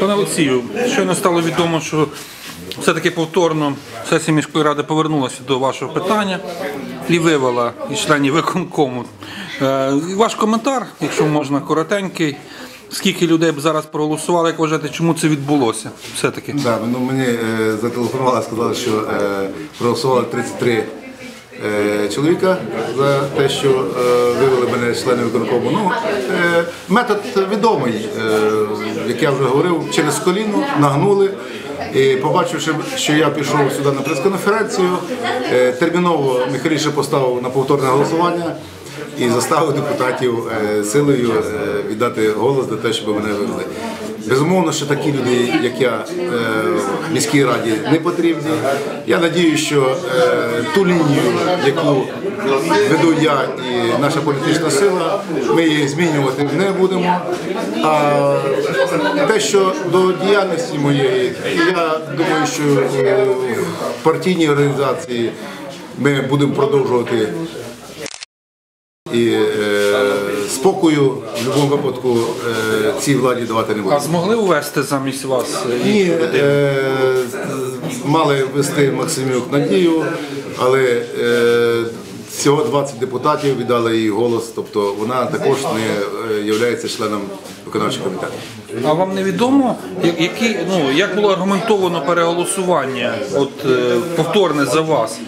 Пане Олексію, щойно стало відомо, що все-таки повторно сесія міської ради повернулася до вашого питання і вивела із членів виконкому. Е, Ваш коментар, якщо можна, коротенький. Скільки людей б зараз проголосували, як вважаєте, чому це відбулося? Все-таки. Да, ну мені е, зателефонували, сказали, що е, проголосували 33 е, чоловіка за те, що е, вивели мене з членів виконкому. Ну, е, метод відомий, е, як я вже говорив, через коліно нагнули. І побачивши, що я пішов сюди на прес-конференцію, е, терміново Михайліше поставив на повторне голосування і заставив депутатів е, силою е, віддати голос за те, щоб мене вивели. Безумовно, що такі люди, як я, е, в міській раді не потрібні. Я надію, що ту лінію, яку веду я і наша політична сила, ми її змінювати не будемо. А те, що до діяльності моєї, я думаю, що партійній організації ми будемо продовжувати і е, спокою в будь-якому випадку е, цій владі давати не А змогли увести замість вас? е, Ні, е, мали ввести Максимюк Надію, але е, всього 20 депутатів віддали їй голос, тобто вона також не є членом виконавчого комітету. А вам не відомо, які, ну, як було аргументовано переголосування, от е, повторне за вас?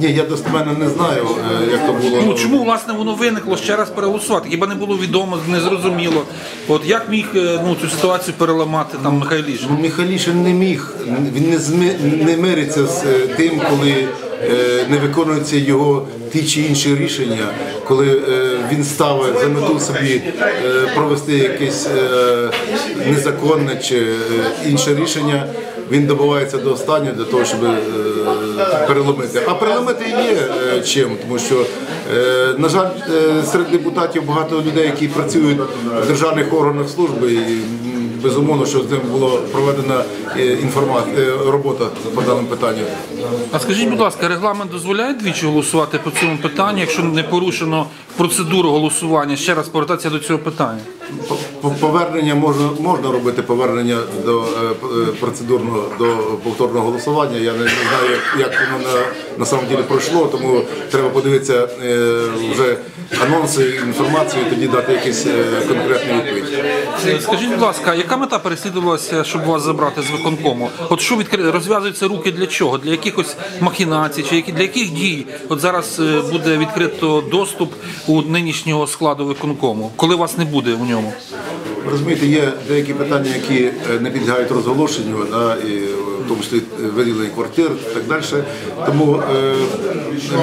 Ні, я достеменно не знаю, е, як то було. Ну чому власне воно виникло ще раз переголосувати? Хіба не було відомо, незрозуміло? От як міг е, ну, цю ситуацію переламати там Михайліш? Ну, Михайлішин не міг, він не, зми, не мириться з е, тим, коли е, не виконуються його ті чи інші рішення, коли е, він ставить за мету собі е, провести якесь е, незаконне чи е, інше рішення. Він добивається до останнього для того, щоб е, переломити. А переломити є е, чим, тому що, е, на жаль, е, серед депутатів багато людей, які працюють в державних органах служби, безумовно, що з ним була проведена е, е, робота по даному питанню. А скажіть, будь ласка, регламент дозволяє двічі голосувати по цьому питанню, якщо не порушено процедуру голосування? Ще раз повертатися до цього питання. По- по- Повернення можна можна робити повернення до е, процедурного до повторного голосування. Я не, не знаю, як, як воно на, на самом деле пройшло, тому треба подивитися е, вже анонси, інформацію, і тоді дати якісь е, конкретні відповіді. Е, Скажіть, будь ласка, яка мета переслідувалася, щоб вас забрати з виконкому? От що відкри... розв'язуються руки для чого? Для якихось махінацій, чи які для яких дій? От зараз е, буде відкрито доступ у нинішнього складу виконкому, коли вас не буде у ньому. Розумієте, є деякі питання, які е, не підлягають розголошенню, да, і е, в тому числі виділення квартир і так далі. Тому е,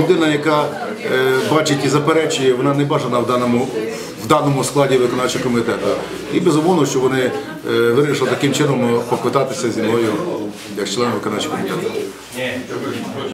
людина, яка е, бачить і заперечує, вона не бажана в даному. В даному складі виконавчого комітету. І безумовно, що вони е, вирішили таким чином поквитатися зі мною як членом виконавчого комітету.